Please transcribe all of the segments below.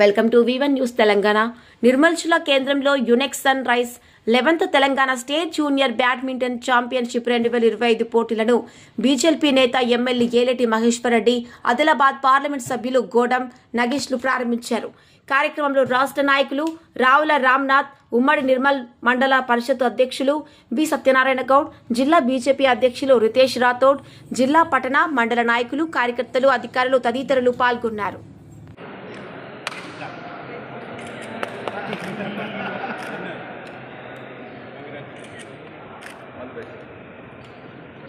Welcome to one news Telangana. నిర్మల్చుల కేంద్రంలో Yonex sun rise eleventh Telangana state junior badminton championship రెండు వేల ఇరవై ఐదు పోటీలను బీజేపీ నేత ఎమ్మెల్యే ఏలటి మహేశ్వర్ రెడ్డి ఆదిలాబాద్ పార్లమెంట్ సభ్యులు గోడం నగేష్లు ప్రారంభించారు. కార్యక్రమంలో రాష్ట్ర నాయకులు రావుల రామ్నాథ్ ఉమ్మడి నిర్మల్ మండల పరిషత్ అధ్యక్షులు బి సత్యనారాయణ గౌడ్ జిల్లా బీజేపీ అధ్యక్షులు రితేష్ రాథోడ్ జిల్లా పట్టణ మండల నాయకులు కార్యకర్తలు అధికారులు తదితరులు పాల్గొన్నారు.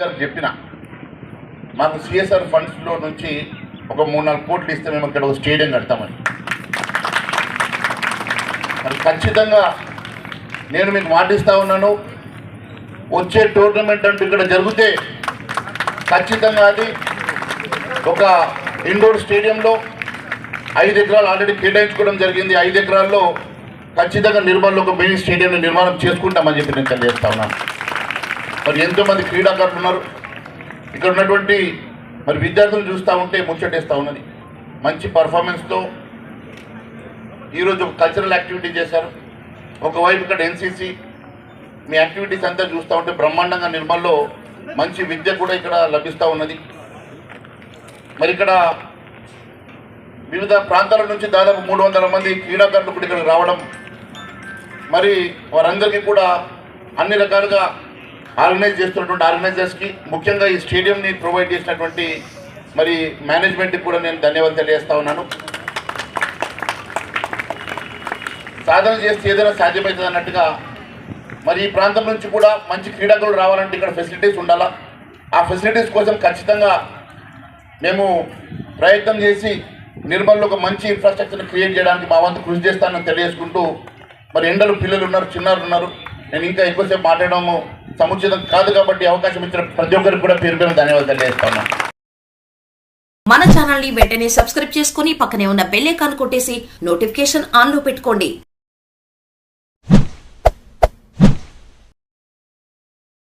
గారు చెప్పిన మాకు సిఎస్ఆర్ ఫండ్స్లో నుంచి ఒక మూడు నాలుగు కోట్లు ఇస్తే మేము ఇక్కడ ఒక స్టేడియం కడతామని. మరి ఖచ్చితంగా నేను మీకు మాటిస్తా ఉన్నాను వచ్చే టోర్నమెంట్ అంటూ ఇక్కడ జరిగితే ఖచ్చితంగా అది ఒక ఇండోర్ స్టేడియంలో ఐదు ఎకరాలు ఆల్రెడీ కేటాయించుకోవడం జరిగింది. ఐదు ఎకరాల్లో ఖచ్చితంగా నిర్మాణంలో ఒక మినీ స్టేడియం నిర్మాణం చేసుకుంటామని చెప్పి నేను తెలియజేస్తా ఉన్నాను. మరి ఎంతోమంది క్రీడాకారులు ఉన్నారు. ఇక్కడ ఉన్నటువంటి మరి విద్యార్థులు చూస్తూ ఉంటే ముచ్చటేస్తూ ఉన్నది. మంచి పర్ఫార్మెన్స్తో ఈరోజు కల్చరల్ యాక్టివిటీ చేశారు. ఒకవైపు ఇక్కడ ఎన్సీసీ మీ యాక్టివిటీస్ అంతా చూస్తూ ఉంటే బ్రహ్మాండంగా నిర్మల్లో మంచి విద్య కూడా ఇక్కడ లభిస్తూ ఉన్నది. మరి ఇక్కడ వివిధ ప్రాంతాల నుంచి దాదాపు మూడు వందల మంది క్రీడాకారులు కూడా ఇక్కడ రావడం. మరి వారందరికీ కూడా అన్ని రకాలుగా ఆర్గనైజ్ చేస్తున్నటువంటి ఆర్గనైజర్స్కి ముఖ్యంగా ఈ స్టేడియంని ప్రొవైడ్ చేసినటువంటి మరి మేనేజ్మెంట్కి కూడా నేను ధన్యవాదాలు తెలియజేస్తా ఉన్నాను. సాధన చేస్తే ఏదైనా సాధ్యమవుతుంది అన్నట్టుగా మరి ఈ ప్రాంతం నుంచి కూడా మంచి క్రీడాకులు రావాలంటే ఇక్కడ ఫెసిలిటీస్ ఉండాలా? ఆ ఫెసిలిటీస్ కోసం ఖచ్చితంగా మేము ప్రయత్నం చేసి నిర్మల్లో ఒక మంచి ఇన్ఫ్రాస్ట్రక్చర్ని క్రియేట్ చేయడానికి మా వంతు కృషి చేస్తానని తెలియజేసుకుంటూ మరి ఎండలు పిల్లలు ఉన్నారు చిన్నారు ఉన్నారు. నేను ఇంకా ఎక్కువసేపు మాట్లాడడము సముచితం కాదు కాబట్టి అవకాశం ఇచ్చిన ప్రతి ఒక్కరికి కూడా పేరు పేరు ధన్యవాదాలు తెలియజేస్తాను మన ఛానల్ని వెంటనే సబ్స్క్రైబ్ చేసుకుని పక్కనే ఉన్న బెల్ ఐకాన్ కొట్టేసి నోటిఫికేషన్ ఆన్లో పెట్టుకోండి.